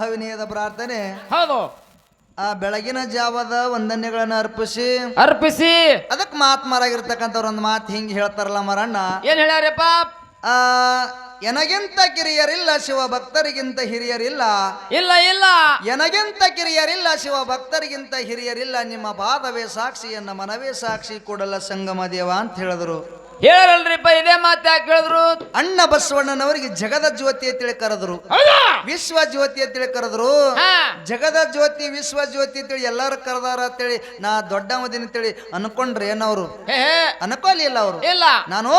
ಅವಿನಯದ ಪ್ರಾರ್ಥನೆ. ಹೌದು. ಆ ಬೆಳಗಿನ ಜಾವದ ವಂದನೆಗಳನ್ನ ಅರ್ಪಿಸಿ. ಅರ್ಪಿಸಿ. ಅದಕ್ಕೆ ಮಾತ್ಮರಾಗಿರ್ತಕ್ಕಂಥವ್ರು ಒಂದು ಮಾತು ಹಿಂಗೆ ಹೇಳ್ತಾರಲ್ಲ ಮರಣ್ಣ. ಏನ್ ಹೇಳ್ಯಾರಪ್ಪ? ಆ ಎನಗಿಂತ ಕಿರಿಯರಿಲ್ಲ ಶಿವ ಭಕ್ತರಿಗಿಂತ ಹಿರಿಯರಿಲ್ಲ. ಇಲ್ಲ ಇಲ್ಲ. ಎನಗಿಂತ ಕಿರಿಯರಿಲ್ಲ ಶಿವ ಭಕ್ತರಿಗಿಂತ ಹಿರಿಯರಿಲ್ಲ. ನಿಮ್ಮ ಪಾದವೇ ಸಾಕ್ಷಿ ಎನ್ನ ಮನವೇ ಸಾಕ್ಷಿ ಕೂಡಲ ಸಂಗಮ ದೇವ ಅಂತ ಹೇಳಿದ್ರು. ಹೇಳಲ್ರಿಪ್ಪ ಇದೇ ಮಾತು ಯಾಕೆ ಹೇಳಿದ್ರು? ಅಣ್ಣ ಬಸವಣ್ಣನವರಿಗೆ ಜಗದ ಜ್ಯೋತಿ ಅಂತೇಳಿ ಕರೆದ್ರು. ವಿಶ್ವ ಜ್ಯೋತಿ ಅಂತೇಳಿ ಕರೆದ್ರು. ಜಗದ ಜ್ಯೋತಿ ವಿಶ್ವ ಜ್ಯೋತಿ ಅಂತೇಳಿ ಎಲ್ಲಾರು ಕರೆದಾರ ಅಂತೇಳಿ ನಾ ದೊಡ್ಡ ಮದಿನ ಅಂತೇಳಿ ಅನ್ಕೊಂಡ್ರೆ ಏನವ್ರು ಅನ್ಕೊಲಿಲ್ಲ ಅವರು. ಇಲ್ಲ. ನಾನು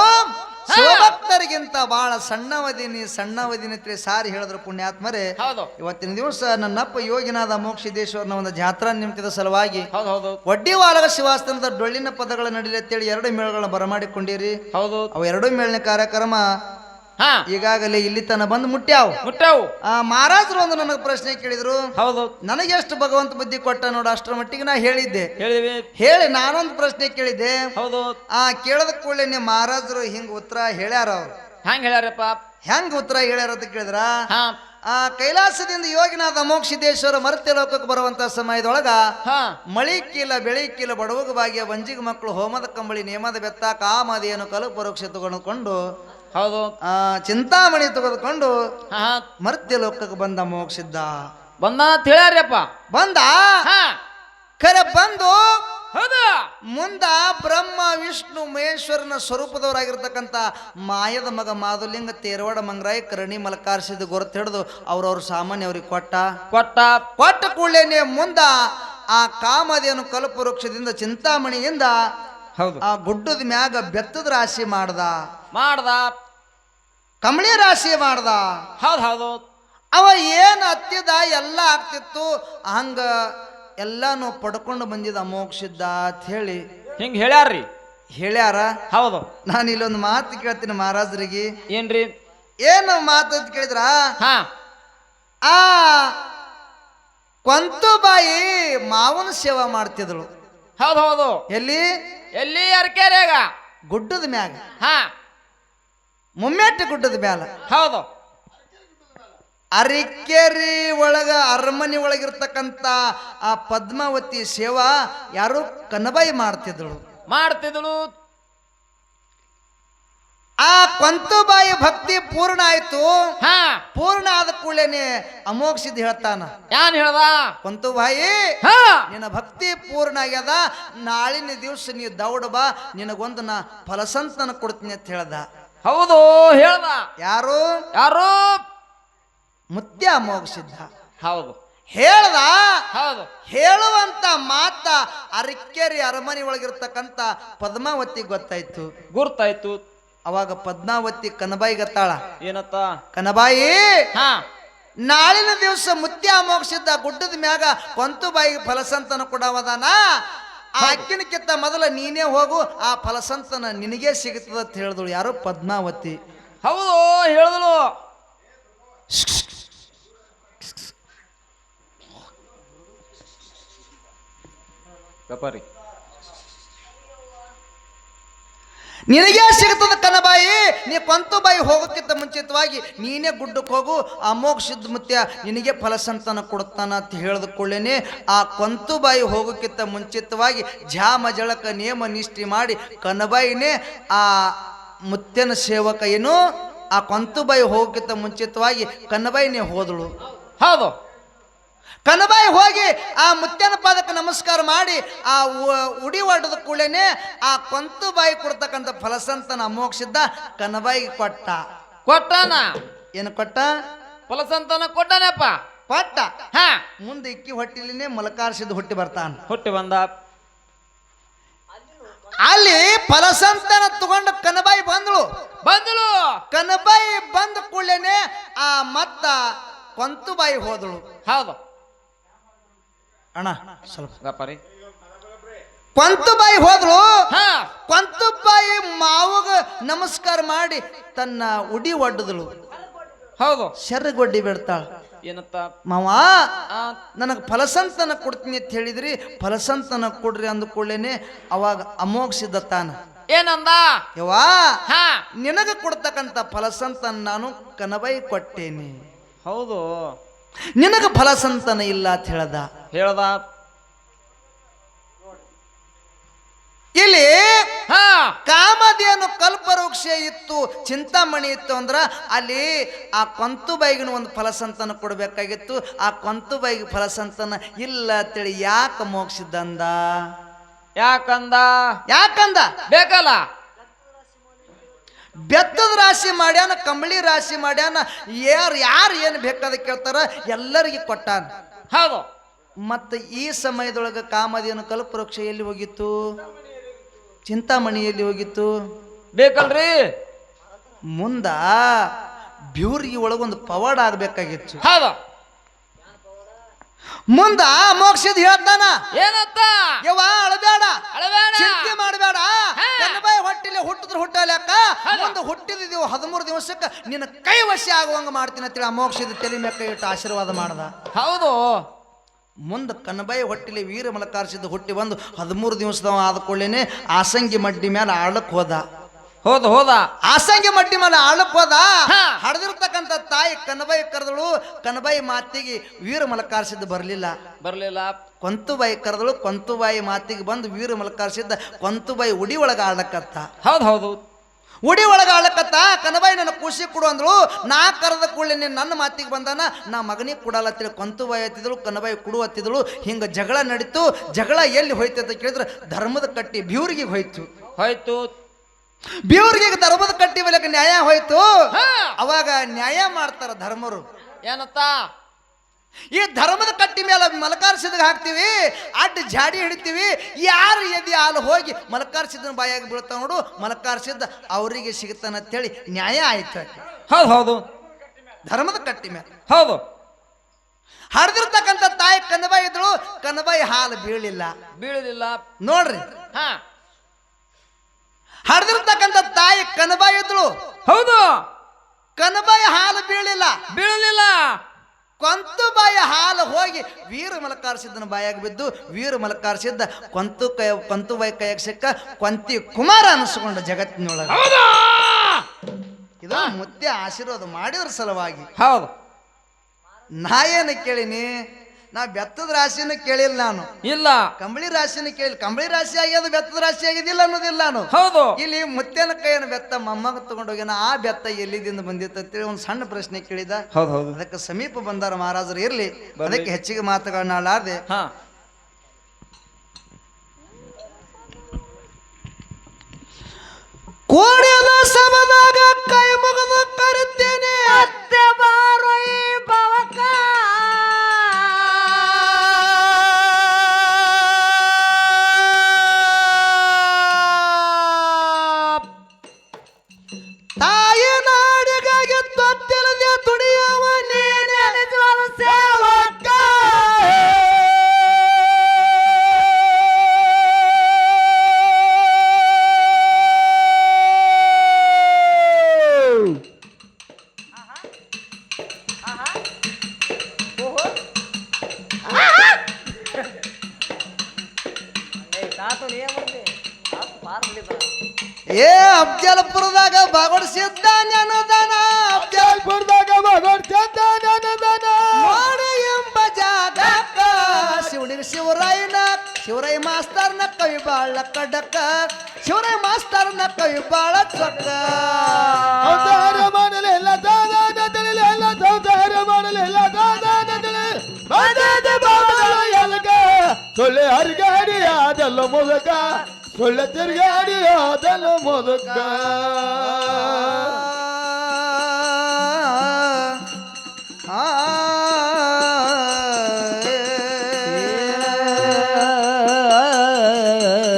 ಶಿವಭಕ್ತರಿಗಿಂತ ಬಹಳ ಸಣ್ಣವದಿನಿ ಸಣ್ಣವದಿನಿ ತ್ರಿ ಸಾರಿ ಹೇಳಿದ್ರು ಪುಣ್ಯಾತ್ಮರೇ. ಹೌದು. ಇವತ್ತಿನ ದಿವಸ ನನ್ನಪ್ಪ ಯೋಗಿನಾದ ಮೋಕ್ಷಿದೇಶ್ವರನ ಒಂದು ಜಾತ್ರಾ ನಿಮಿತ್ತದ ಸಲುವಾಗಿ ಹೌದು ಹೌದು. ಶಿವಾಸ್ತನದ ಡೊಳ್ಳಿನ ಪದಗಳ ನಡೀಲಿ ಅಂತೇಳಿ ಎರಡು ಮೇಳಗಳನ್ನ ಬರಮಾಡಿಕೊಂಡಿರಿ. ಹೌದು. ಅವು ಎರಡು ಮೇಳಿನ ಕಾರ್ಯಕ್ರಮ. ಹಾ. ಈಗಾಗಲೇ ಇಲ್ಲಿ ತನ ಬಂದು ಮುಟ್ಟ್ಯಾವ ಮುಟ್ಟವು ಆ ಮಹಾರಾಜರು ಒಂದು ನನಗೆ ಪ್ರಶ್ನೆ ಕೇಳಿದ್ರು. ಹೌದು. ನನಗೆ ಎಷ್ಟು ಭಗವಂತ ಬುದ್ಧಿ ಕೊಟ್ಟ ನೋಡು ಅಷ್ಟರ ಮಟ್ಟಿಗೆ ನಾ ಹೇಳಿದ್ದೆ. ಹೇಳಿ ನಾನೊಂದು ಪ್ರಶ್ನೆ ಕೇಳಿದ್ದೆ. ಹೌದು. ಆ ಕೇಳದ ಕೂಡಲೇ ನಿಮ್ಮ ಮಹಾರಾಜರು ಹಿಂಗ ಉತ್ತರ ಹೇಳ್ಯಾರ ಅವ್ರು. ಹ್ಯಾಂಗ ಹೇಳ್ಯಾರಪ್ಪ? ಹೆಂಗ್ ಉತ್ತರ ಹೇಳ್ಯಾರ ಅಂತ ಕೇಳಿದ್ರ? ಹಾ. ಆ ಕೈಲಾಸದಿಂದ ಯೋಗಿನಾದ ಮೋಕ್ಷಿದೇಶ್ವರ ಮರ್ತ್ಯ ಲೋಕಕ್ಕೆ ಬರುವಂತ ಸಮಯದೊಳಗ ಹಾ. ಮಳಿ ಕೀಲ ಬೆಳಿ ಕೀಲ ಬಡವಗ ಭಾಗ್ಯ ವಂಜಿಗ ಮಕ್ಕಳು ಹೋಮದ ಕಂಬಳಿ ನೇಮದ ಬೆತ್ತ ಕಾಮದಿಯನ್ನು ಕಲು ಪರೋಕ್ಷ ತೆಗೆದುಕೊಂಡು ಹೌದು. ಆ ಚಿಂತಾಮಣಿ ತೆಗೆದುಕೊಂಡು ಹಾ ಮರ್ತ್ಯ ಲೋಕಕ್ಕೆ ಬಂದ ಮೋಕ್ಷಿದ್ದ. ಬಂದ ಅಂತ ಹೇಳ್ಯಾರ್ಯಪ್ಪ. ಬಂದ? ಹಾ. ಖರೆ ಬಂದು? ಹೌದು. ಮುಂದ ಬ್ರಹ್ಮ ವಿಷ್ಣು ಮಹೇಶ್ವರನ ಸ್ವರೂಪದವರಾಗಿರ್ತಕ್ಕಂಥ ಮಾಯದ ಮಗ ಮಾಧುಲಿಂಗ ತೇರವಾಡ ಮಂಗರಾಯ ಕರಣಿ ಮಲಕಾರಿಸಿದ ಗೊರತ್ ಹಿಡಿದು ಅವ್ರವ್ರ ಸಾಮಾನ್ಯ ಅವ್ರಿಗೆ ಕೊಟ್ಟ? ಕೊಟ್ಟ. ಕೊಟ್ಟ ಕೂಡಲೇನೆ ಮುಂದ ಆ ಕಾಮಧೇನು ಕಲ್ಪವೃಕ್ಷದಿಂದ ಚಿಂತಾಮಣಿಯಿಂದ ಹೌದು. ಆ ಗುಡ್ಡದ ಮ್ಯಾಗ ಬೆತ್ತದ ರಾಶಿ ಮಾಡ್ದ. ಮಾಡ್ದ. ಕಮಳಿ ರಾಶಿ ಮಾಡ್ದ. ಹೌದು ಹೌದು. ಅವ ಏನು ಹತ್ತಿದ ಎಲ್ಲ ಆಗ್ತಿತ್ತು. ಹಂಗ ಎಲ್ಲಾನು ಪಡ್ಕೊಂಡು ಬಂದಿದ ಮೋಕ್ಷಿದ್ದ ಅಂತ ಹೇಳಿ. ಹಿಂಗ್ ಹೇಳ್ಯಾರ್ರಿ. ಹೇಳ್ಯಾರ? ಹೌದು. ನಾನು ಇಲ್ಲೊಂದು ಮಾತು ಕೇಳ್ತೀನಿ ಮಹಾರಾಜರಿಗೆ. ಏನ್ರಿ? ಏನು ಮಾತು ಅಂತ ಕೇಳಿದ್ರ? ಹಾ. ಆ ಕೊಂತುಬಾಯಿ ಮಾವನ ಸೇವಾ ಮಾಡ್ತಿದ್ಳು ಹೌದು ಹೌದು. ಎಲ್ಲಿ? ಎಲ್ಲಿ ಅರ್ಕೆರೆಗ? ಗುಡ್ಡದ ಮ್ಯಾಗ. ಹಾ. ಮುಮ್ಮೆಟ್ಟಿ ಗುಡ್ಡದ ಮ್ಯಾಲ. ಹೌದು. ಅರಿಕೆರಿ ಒಳಗ ಅರಮನೆ ಒಳಗಿರ್ತಕ್ಕಂಥ ಆ ಪದ್ಮಾವತಿ ಸೇವಾ ಯಾರು ಕನಬಾಯಿ ಮಾಡ್ತಿದ್ಳು ಮಾಡ್ತಿದ್ಳು ಆ ಕೊಂತುಬಾಯಿ ಭಕ್ತಿ ಪೂರ್ಣ ಆಯ್ತು. ಹಾ. ಪೂರ್ಣ ಆದ ಕೂಡಲೇನೆ ಅಮೋಕ್ಷಿದ್ ಹೇಳ್ತಾನ. ಯಾನ್ ಹೇಳ್ದ? ಕೊಂತುಬಾಯಿ ಹಾ. ನಿನ್ನ ಭಕ್ತಿ ಪೂರ್ಣ ಆಗ್ಯದ. ನಾಳಿನ ದಿವಸ ನೀ ದೌಡ ಬಾ. ನಿನಗೊಂದು ನಾ ಫಲಸಂತನ ಕೊಡ್ತೀನಿ ಅಂತ ಹೇಳ್ದ. ಹೌದು ಹೇಳ್ದ. ಯಾರು? ಯಾರು? ಮುತ್ಯ ಮೋಗಿಸಿದ್ದ ಹೌದು. ಹೇಳ್ದ? ಹೌದು. ಹೇಳುವಂತ ಮಾತ ಅರಿಕೆರಿ ಅರಮನೆ ಒಳಗಿರ್ತಕ್ಕಂತ ಪದ್ಮಾವತಿ ಗೊತ್ತಾಯ್ತು. ಗುರ್ತಾಯ್ತು. ಅವಾಗ ಪದ್ಮಾವತಿ ಕನಬಾಯಿ ಗತ್ತಾಳ? ಏನತ್ತ? ಕನಬಾಯಿ? ಹಾ. ನಾಳಿನ ದಿವಸ ಮುತ್ಯ ಮೋಗಿಸಿದ್ದ ಗುಡ್ಡದ ಮ್ಯಾಗ ಕೊಂತುಬಾಯಿಗೆ ಫಲಸಂತನ ಕೊಡವದಾನ ಆ ಅಕ್ಕಿನಕ್ಕಿಂತ ಮೊದಲ ನೀನೇ ಹೋಗು ಆ ಫಲಸಂತನ ನಿನಗೆ ಸಿಗುತ್ತದೆ ಅಂತ ಹೇಳಿದಳು ಯಾರು ಪದ್ಮಾವತಿ. ಹೌದು ಹೇಳಿದಳು. ಗಪರಿ ನಿನಗೆ ಸಿಗುತ್ತದ ಕನಬಾಯಿ. ನೀ ಕೊಂತುಬಾಯಿ ಹೋಗೋಕ್ಕಿಂತ ಮುಂಚಿತವಾಗಿ ನೀನೇ ಗುಡ್ಡಕ್ಕೆ ಹೋಗು, ಆ ಮೋಕ್ಷದ ಮುತ್ಯ ನಿನಗೆ ಫಲಸಂತನ ಕೊಡ್ತಾನ ಅಂತ ಹೇಳಿದ ಆ ಕೊಂತುಬಾಯಿ ಹೋಗೋಕ್ಕಿಂತ ಮುಂಚಿತವಾಗಿ ಝಾಮ, ಜಳಕ, ನೇಮ, ನಿಷ್ಠೆ ಮಾಡಿ ಕನಬಾಯಿನೇ, ಆ ಮುತ್ಯನ ಸೇವಕ ಏನು? ಆ ಕೊಂತುಬಾಯಿ ಹೋಗೋಕ್ಕಿಂತ ಮುಂಚಿತವಾಗಿ ಕನಬಾಯಿನೇ ಹೋದಳು. ಹೌದು. ಕನಬಾಯಿ ಹೋಗಿ ಆ ಮುತ್ಯನ ಪಾದಕ್ಕೆ ನಮಸ್ಕಾರ ಮಾಡಿ ಆ ಉಡಿ ಒಡೆದ ಕೂಡಲೇ ಆ ಕೊಂತು ಬಾಯಿ ಕೊಡ್ತಕ್ಕಂಥ ಫಲಸಂತನ ಅಮೋಕ್ಷಿದ್ದ ಕನಬಾಯಿಗೆ ಕೊಟ್ಟ. ಕೊಟ್ಟಾನ? ಏನು ಕೊಟ್ಟ? ಫಲಸಂತನ ಕೊಟ್ಟನಪ್ಪ. ಕೊಟ್ಟ. ಹಾ. ಮುಂದೆ ಇಕ್ಕಿ ಹೊಟ್ಟಿಲಿನೇ ಮಲಕಾರಿಸಿದ ಹುಟ್ಟಿ ಬರ್ತಾನ. ಹುಟ್ಟಿ ಬಂದ. ಅಲ್ಲಿ ಫಲಸಂತನ ತಗೊಂಡು ಕನಬಾಯಿ ಬಂದಳು. ಬಂದಳು. ಕನಬಾಯಿ ಬಂದ ಕೂಡಲೇ ಆ ಮತ್ತ ಕೊಂತುಬಾಯಿ ಹೋದಳು. ಹೌದು. ಅಣ್ಣ ಸ್ವಲ್ಪ. ಗಪರಿ ಕೊಂತುಬಾಯಿ ಹೋದ್ರು. ಕೊಂತುಬಾಯಿ ಮಾವಗ ನಮಸ್ಕಾರ ಮಾಡಿ ತನ್ನ ಉಡಿ ಒಡ್ಡದಳು ಹೌದು. ಶರ್ರಗೊಡ್ಡಿ ಬಿಡ್ತಾಳ. ಏನತ್ತ? ಮಾವ ನನಗೆ ಫಲಸಂತನ ಕೊಡ್ತೀನಿ ಅಂತ ಹೇಳಿದ್ರಿ ಫಲಸಂತನ ಕೊಡ್ರಿ ಅಂದ ಕೂಡಲೇನೆ ಅವಾಗ ಅಮೋಘಸಿದ್ದ ತಾನ. ಏನಂದ? ಯವ್ವಾ ನಿನಗ ನಿನಗೆ ಕೊಡ್ತಕ್ಕಂಥ ಫಲಸಂತನ ನಾನು ಕನಬೈ ಕೊಟ್ಟೇನೆ. ಹೌದು. ನಿನಗ ಫಲಸಂತನ ಇಲ್ಲ ಅಂತ ಹೇಳ್ದ? ಹೇಳ್ದ. ಇಲ್ಲಿ ಹಾ. ಕಾಮಧೇನು ಕಲ್ಪವೃಕ್ಷ ಇತ್ತು ಚಿಂತಾಮಣಿ ಇತ್ತು ಅಂದ್ರೆ ಅಲ್ಲಿ ಆ ಕೊಂತು ಬೈಗಿನ ಒಂದು ಫಲಸಂತನ ಕೊಡಬೇಕಾಗಿತ್ತು. ಆ ಕೊಂತು ಬೈಗಿ ಫಲಸಂತನ ಇಲ್ಲ ಅಂತೇಳಿ ಯಾಕೆ ಮೋಕ್ಷಿದ್ದಂದ ಯಾಕಂದ? ಯಾಕಂದ? ಬೇಕಲ್ಲ. ಬೆತ್ತದ ರಾಶಿ ಮಾಡ್ಯಾನ ಕಂಬಳಿ ರಾಶಿ ಮಾಡ್ಯಾನ ಯಾರು ಯಾರು ಏನು ಬೇಕಾದ ಕೇಳ್ತಾರ ಎಲ್ಲರಿಗೆ ಕೊಟ್ಟಾನ. ಹೌದು. ಮತ್ತು ಈ ಸಮಯದೊಳಗೆ ಕಾಮಧೇನು ಕಲ್ಪವೃಕ್ಷ ಎಲ್ಲಿ ಹೋಗಿತ್ತು? ಚಿಂತಾಮಣಿಯಲ್ಲಿ ಹೋಗಿತ್ತು. ಬೇಕಲ್ರಿ? ಮುಂದ ಬ್ಯೂರಿಗೆ ಒಳಗೊಂದು ಪವಾಡ ಆಗ್ಬೇಕಾಗಿತ್ತು. ಹೌದು. ಮುಂದ ಮೋಕ್ಷದ ಹೇಳ್ತಾನ. ಏನತ್ತ ಯವ್ವ ಅಳಬೇಡ ಅಳಬೇಡ ಚಿಂತೆ ಮಾಡಬೇಡ ಹಾ. ಕನ್ನಬಾಯಿ ಹೊಟ್ಟಿಲೆ ಹುಟ್ಟಿದ್ರೆ ಹುಟ್ಟಲೆಕ್ಕ ಹುಟ್ಟಿದ ಹುಟ್ಟಿದಿದ್ದೀವಿ ಹದಿಮೂರು ದಿವಸಕ್ಕೆ ನಿನ್ನ ಕೈ ವಶ ಆಗುವಂಗ ಮಾಡ್ತೀನಿ ಅಂತೇಳಿ ಆ ಮೋಕ್ಷದ ತಲೆ ಮೇಲೆ ಕೈ ಇಟ್ಟು ಆಶೀರ್ವಾದ ಮಾಡ್ದ. ಹೌದು. ಮುಂದೆ ಕನ್ನಬಾಯಿ ಹೊಟ್ಟಿಲಿ ವೀರ ಮಲಕಾರಿಸಿದ್ದು ಹುಟ್ಟಿ ಬಂದು ಹದಿಮೂರು ದಿವಸದವ ಆದ ಕೂಡಲೇ ಆಸಂಗಿ ಮಡ್ಡಿ ಮೇಲೆ ಆಳಕ್ಕೆ ಹೋದ. ಹೋದ ಹೋದ. ಆಸಂಗಿ ಮಡ್ಡಿ ಮೇಲೆ ಆಳಕ್ಕೆ ಹೋದ. ಹಾ. ಹಡ್ದಿರ್ತಕ್ಕಂಥ ತಾಯಿ ಕನ್ನಬಾಯಿ ಕರೆದಳು ಕನ್ನಬಾಯಿ ಮಾತಿಗೆ ವೀರ ಮಲಕಾರಿಸಿದ್ದು ಬರಲಿಲ್ಲ. ಬರಲಿಲ್ಲ. ಕೊಂತುಬಾಯಿ ಕರೆದಳು ಕೊಂತುಬಾಯಿ ಮಾತಿಗೆ ಬಂದು ವೀರ ಮಲಕಾರಿಸಿದ್ದ ಕೊಂತುಬಾಯಿ ಉಡಿ ಒಳಗೆ ಆಡಕತ್ತ ಹೌದು ಹೌದು. ಉಡಿ ಒಳಗೆ ಅಳಕತ್ತ ಕನಬಾಯಿ ನನ್ನ ಖುಷಿ ಕೊಡು ಅಂದಳು. ನಾ ಕರೆದ ಕೂಡಲೇ ನೀನು ನನ್ನ ಮಾತಿಗೆ ಬಂದಾನ? ನಾ ಮಗನಿಗೆ ಕೊಡಲತ್ತಿಲ್ಲ ಕೊಂತುಬಾಯಿ ಹತ್ತಿದಳು ಕನಬಾಯಿ ಕೊಡು ಹತ್ತಿದಳು. ಹಿಂಗೆ ಜಗಳ ನಡೀತು. ಜಗಳ ಎಲ್ಲಿ ಹೋಯ್ತು ಅಂತ ಕೇಳಿದ್ರೆ ಧರ್ಮದ ಕಟ್ಟಿ ಬ್ಯೂರಿಗೆ ಹೋಯ್ತು. ಹೋಯ್ತು. ಬ್ಯೂರಿಗೆ ಧರ್ಮದ ಕಟ್ಟಿ ಮೇಲೆ ನ್ಯಾಯ ಹೋಯ್ತು. ಅವಾಗ ನ್ಯಾಯ ಮಾಡ್ತಾರ ಧರ್ಮರು. ಏನತ್ತ? ಈ ಧರ್ಮದ ಕಟ್ಟಿ ಮೇಲೆ ಮಲಕಾರ ಸಿದ್ಧಗೆ ಹಾಕ್ತೀವಿ ಅಡ್ಡ ಜಾಡಿ ಹಿಡಿತೀವಿ ಯಾರು ಎದಿ ಹಾಲು ಹೋಗಿ ಮಲಕಾರ ಸಿದ್ಧನ ಬಾಯಾಗಿ ಬೀಳ್ತಾವ ನೋಡು ಮಲಕಾರ್ಸಿದ್ದ ಅವರಿಗೆ ಸಿಗುತ್ತಾನ ಅಂತೇಳಿ ನ್ಯಾಯ ಆಯ್ತು ಹೌದು ಹೌದು. ಧರ್ಮದ ಕಟ್ಟಿ ಮೇಲೆ. ಹೌದು. ಹರಿದಿರ್ತಕ್ಕಂಥ ತಾಯಿ ಕನಬಾಯಿ ಇದ್ದಳು ಕನಬಾಯಿ ಹಾಲು ಬೀಳಿಲ್ಲ ಬೀಳಲಿಲ್ಲ. ನೋಡ್ರಿ. ಹಾ. ಹರಿದಿರ್ತಕ್ಕಂಥ ತಾಯಿ ಕನಬಾಯಿ ಇದ್ದಳು. ಹೌದು. ಕನಬಾಯಿ ಹಾಲು ಬೀಳಿಲ್ಲ ಬೀಳಲಿಲ್ಲ. ಕೊಂತು ಬಾಯ ಹಾಲು ಹೋಗಿ ವೀರ ಮಲಕಾರ ಸಿದ್ದನ ಬಾಯಾಗ ಬಿದ್ದು ವೀರ ಮಲಕಾರಿಸಿದ್ದ ಕೊಂತು ಕೈ ಕೊಂತು ಬಾಯಿ ಕೈಯಾಗ ಸಿಕ್ಕ ಕೊಂತಿ ಕುಮಾರ ಅನಿಸ್ಕೊಂಡ ಜಗತ್ತಿನೊಳಗೆ. ಇದು ಮುದ್ದೆ ಆಶೀರ್ವಾದ ಮಾಡಿದ್ರ ಸಲುವಾಗಿ. ಹೌದು. ನಾ ಏನು ಕೇಳಿನಿ? ನಾ ಬೆತ್ತದ ರಾಶಿನ ಕೇಳಿಲ್ಲ ನಾನು. ಇಲ್ಲ. ಕಂಬಳಿ ರಾಶಿನ ಕೇಳಿ ಕಂಬಳಿ ರಾಶಿ ಆಗ್ಯದ ಬೆತ್ತದ ರಾಶಿ ಆಗಿದ್ದಿಲ್ಲ ಅನ್ನೋದಿಲ್ಲ ನಾನು. ಹೌದು. ಇಲ್ಲಿ ಮುತ್ತೇನ ಕೈಯನ್ನು ಬೆತ್ತ ಮೊಮ್ಮಗ ಹೋಗಿನ ಆ ಬೆತ್ತ ಎಲ್ಲಿದಿಂದ ಬಂದಿತ್ತು ಅಂತೇಳಿ ಒಂದು ಸಣ್ಣ ಪ್ರಶ್ನೆ ಕೇಳಿದ. ಹೌದು ಹೌದು. ಅದಕ್ಕೆ ಸಮೀಪ ಬಂದಾರ ಮಹಾರಾಜರು ಇರ್ಲಿ. ಅದಕ್ಕೆ ಹೆಚ್ಚಿಗೆ ಮಾತುಗಳನ್ನ ಆಡಾರ್ದೆ ಹಾ. ಕೋಡ್ಯದ ಸಭದಾಗ ಏ ಅಫ್ಜಲ್ಪುರದಾಗ ಬಗಡ್ಸಿದ್ದ ನೆನದನ ಅಫ್ಜಲ್ಪುರದಾಗ ಬಗಡ್ಸಿದ್ದ ನೆನದನ ನೋಡಿ ಎಂಬ ಜಾದಕ ಶಿವನಿಗೆ ಶಿವರಾಯನ ಶಿವರಾಯ ಮಾಸ್ತರ್ನ ಕವಿ ಬಾಳ ಕಡಕ. ಶಿವರಾಯ ಮಾಸ್ತರ್ನ ಕವಿ ಬಾಳ ಚೊಕ್ಕ. ಅವತಾರ ಮಾಡಲಿಲ್ಲ ದಾದಾ ತಿಳಿಲಿಲ್ಲ ಅವತಾರ ಮಾಡಲಿಲ್ಲ ದಾದಾ ಎಲ್ಗ சொல்லு அருகாடியாதல்ல முதுக்கா. சொல்ல திருகாடியாதல்ல முதுக்கா.